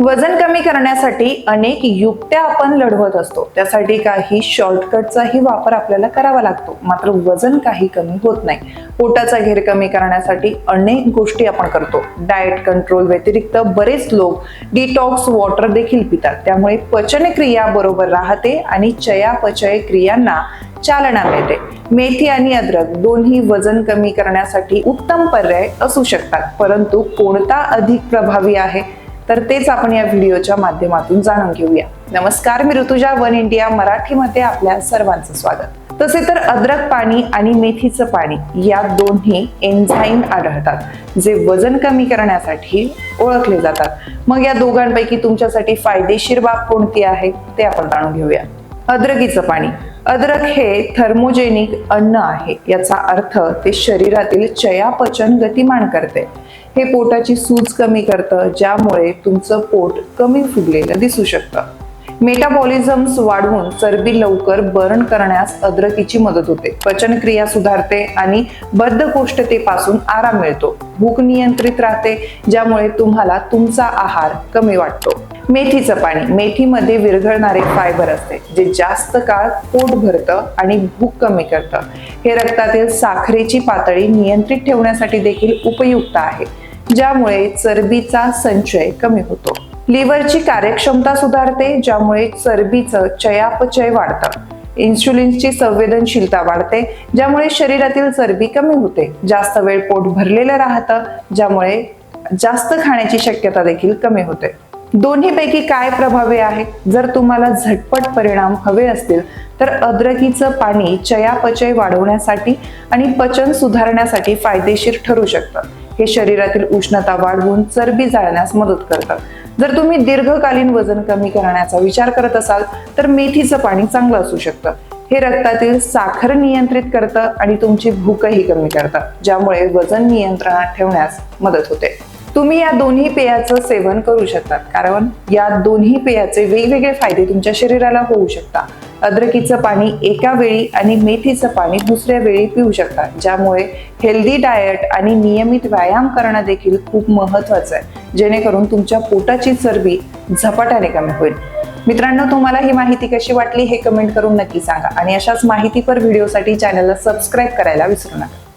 वजन कमी करण्यासाठी अनेक युक्त्या आपण लढवत असतो. त्यासाठी काही शॉर्टकटचाही वापर आपल्याला करावा लागतो. मात्र वजन काही कमी होत नाही. पोटाचा घेर कमी करण्यासाठी अनेक गोष्टी आपण करतो. डाएट कंट्रोल व्यतिरिक्त बरेच लोक डिटॉक्स वॉटर देखील पितात. त्यामुळे पचनक्रिया बरोबर राहते आणि चयापचय क्रियांना चालना मिळते. मेथी आणि अद्रक दोन्ही वजन कमी करण्यासाठी उत्तम पर्याय असू शकतात. परंतु कोणता अधिक प्रभावी आहे? तर तेच आपण या व्हिडिओच्या माध्यमातून जाणून घेऊया. नमस्कार मी ऋतुजा वन इंडिया मराठीमध्ये आपल्या सर्वांचं स्वागत. तसे तर अद्रक पाणी आणि मेथीचं पाणी या दोन्ही एन्झाईम आढळतात जे वजन कमी करण्यासाठी ओळखले जातात. मग या दोघांपैकी तुमच्यासाठी फायदेशीर बाब कोणती आहे ते आपण जाणून घेऊया. अद्रकीचं पाणी. अद्रक हे थर्मोजेनिक अन्न आहे. याचा अर्थ ते शरीरातील चयापचन गतिमान करते. हे पोटाची सूज कमी करतं ज्यामुळे तुमचं पोट कमी फुगलेलं दिसू शकतं. मेटाबॉलिझम्स वाढवून चरबी लवकर बर्न करण्यास अद्रकीची मदत होते. पचनक्रिया सुधारते आणि बद्धकोष्ठतेपासून आराम मिळतो. भूक नियंत्रित राहते ज्यामुळे तुम्हाला तुमचा आहार कमी वाटतो. मेथीचं पाणी मेथीमध्ये विरघळणारे फायबर असते जे जास्त काळ पोट भरतं आणि भूक कमी करतं. हे रक्तातील साखरेची पातळी नियंत्रित ठेवण्यासाठी देखील उपयुक्त आहे ज्यामुळे चरबीचा संचय कमी होतो. लिव्हरची कार्यक्षमता सुधारते ज्यामुळे चरबीचं चयापचय वाढतं. इन्शुलिनची संवेदनशीलता वाढते ज्यामुळे शरीरातील चरबी कमी होते. जास्त वेळ पोट भरलेलं राहतं ज्यामुळे जास्त खाण्याची शक्यता देखील कमी होते. दोन्हीपैकी काय प्रभावी आहे? जर तुम्हाला झटपट परिणाम हवे असतील तर अद्रकीचं पाणी चयापचय वाढवण्यासाठी आणि पचन सुधारण्यासाठी फायदेशीर ठरू शकतं. हे शरीरातील उष्णता वाढवून चरबी जाळण्यास मदत करतं. जर तुम्ही दीर्घकालीन वजन कमी करण्याचा विचार करत असाल तर मेथीचं पाणी चांगलं असू शकतं. हे रक्तातील साखर नियंत्रित करतं आणि तुमची भूकही कमी करतं ज्यामुळे वजन नियंत्रणात ठेवण्यास मदत होते. तुम्ही या दोन्ही पेयाचं सेवन करू शकतात कारण या दोन्ही पेयाचे वेगवेगळे फायदे तुमच्या शरीराला होऊ शकतात. अद्रकीचं पाणी एका वेळी आणि मेथीचं पाणी दुसऱ्या वेळी पिऊ शकतात ज्यामुळे हेल्दी डाएट आणि नियमित व्यायाम करणं देखील खूप महत्वाचं आहे. जेणेकरून तुमच्या पोटाची चरबी झपाट्याने कमी होईल. मित्रांनो तुम्हाला ही माहिती कशी वाटली हे कमेंट करून नक्की सांगा आणि अशाच माहितीपर व्हिडिओसाठी चॅनलला सबस्क्राईब करायला विसरू नका.